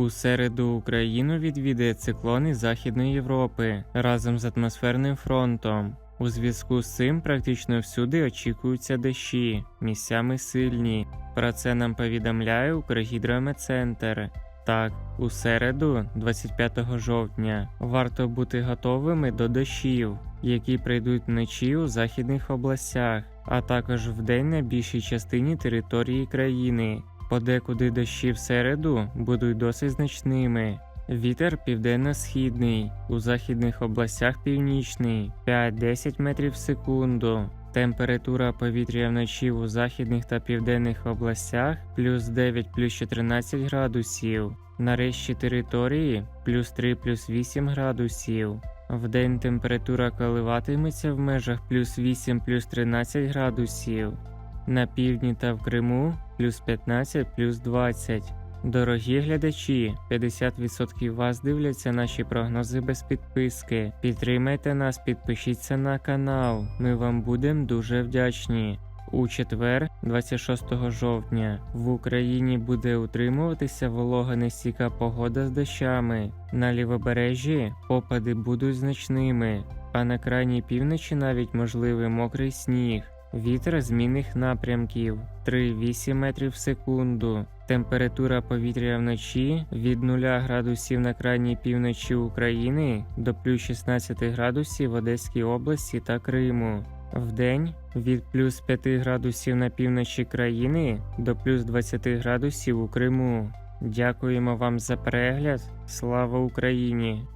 У середу Україну відвідає циклон із Західної Європи разом з атмосферним фронтом. У зв'язку з цим практично всюди очікуються дощі, місцями сильні. Про це нам повідомляє Укргідрометцентр. Так, у середу, 25 жовтня, варто бути готовими до дощів, які прийдуть вночі у західних областях, а також вдень на більшій частині території країни. Подекуди дощі в середу будуть досить значними. Вітер південно-східний, у західних областях північний 5-10 метрів в секунду. Температура повітря вночі у західних та південних областях плюс 9 плюс 14 градусів. На решті території плюс 3 плюс 8 градусів. Вдень температура коливатиметься в межах плюс 8 плюс 13 градусів. На півдні та в Криму плюс 15 плюс 20. Дорогі глядачі, 50% вас дивляться наші прогнози без підписки. Підтримайте нас, підпишіться на канал. Ми вам будемо дуже вдячні. У четвер, 26 жовтня, в Україні буде утримуватися волога нестійка погода з дощами. На лівобережжі опади будуть значними, а на крайній півночі навіть можливий мокрий сніг. Вітер змінних напрямків 3-8 метрів в секунду. Температура повітря вночі від 0 градусів на крайній півночі України до плюс 16 градусів в Одеській області та Криму. Вдень від плюс 5 градусів на півночі країни до плюс 20 градусів у Криму. Дякуємо вам за перегляд. Слава Україні!